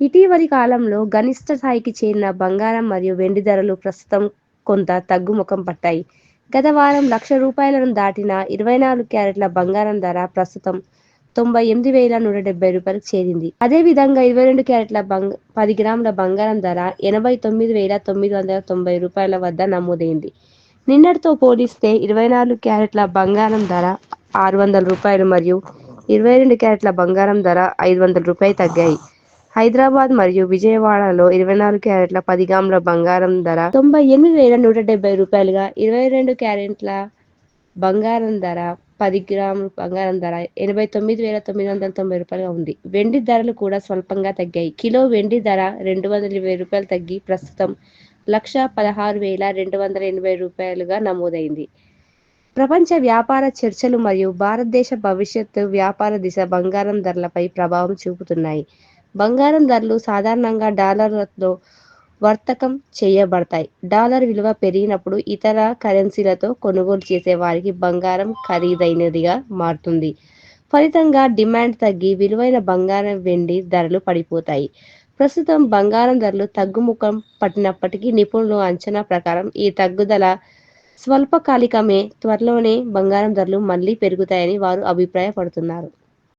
ఇటీవలి కాలంలో గరిష్ట స్థాయికి చేరిన బంగారం మరియు వెండి ధరలు ప్రస్తుతం కొంత తగ్గుముఖం పట్టాయి. గత వారం లక్ష రూపాయలను దాటిన ఇరవై నాలుగు క్యారెట్ల బంగారం ధర ప్రస్తుతం తొంభై ఎనిమిది వేల నూట డెబ్బై రూపాయలకు చేరింది. అదే విధంగా ఇరవై రెండు క్యారెట్ల బంగ పది గ్రాముల బంగారం ధర ఎనభై తొమ్మిది వేల తొమ్మిది వందల తొంభై రూపాయల వద్ద నమోదైంది. నిన్నటితో పోలిస్తే ఇరవై నాలుగు క్యారెట్ల బంగారం ధర ఆరు వందల రూపాయలు మరియు ఇరవై రెండు క్యారెట్ల బంగారం ధర ఐదు వందల రూపాయలు తగ్గాయి. హైదరాబాద్ మరియు విజయవాడలో ఇరవై నాలుగు క్యారెట్ల పది గ్రాముల బంగారం ధర తొంభై ఎనిమిది వేల నూట డెబ్బై రూపాయలుగా ఇరవై రెండు క్యారెట్ల బంగారం ధర పది గ్రాముల బంగారం ధర ఎనభై తొమ్మిది వేల తొమ్మిది వందల తొంభై రూపాయలుగా ఉంది. వెండి ధరలు కూడా స్వల్పంగా తగ్గాయి. కిలో వెండి ధర రెండు వందల ఇరవై రూపాయలు తగ్గి ప్రస్తుతం లక్ష పదహారు వేల రెండు వందల ఎనభై రూపాయలుగా నమోదైంది. ప్రపంచ వ్యాపార చర్చలు మరియు భారతదేశ భవిష్యత్తు వ్యాపార దిశ బంగారం ధరలపై ప్రభావం చూపుతున్నాయి. బంగారం ధరలు సాధారణంగా డాలర్లతో వర్తకం చేయబడతాయి. డాలర్ విలువ పెరిగినప్పుడు ఇతర కరెన్సీలతో కొనుగోలు చేసే వారికి బంగారం ఖరీదైనదిగా మారుతుంది. ఫలితంగా డిమాండ్ తగ్గి విలువైన బంగారం వెండి ధరలు పడిపోతాయి. ప్రస్తుతం బంగారం ధరలు తగ్గుముఖం పట్టినప్పటికీ నిపుణులు అంచనా ప్రకారం ఈ తగ్గుదల స్వల్పకాలికమే త్వరలోనే బంగారం ధరలు మళ్ళీ పెరుగుతాయని వారు అభిప్రాయపడుతున్నారు.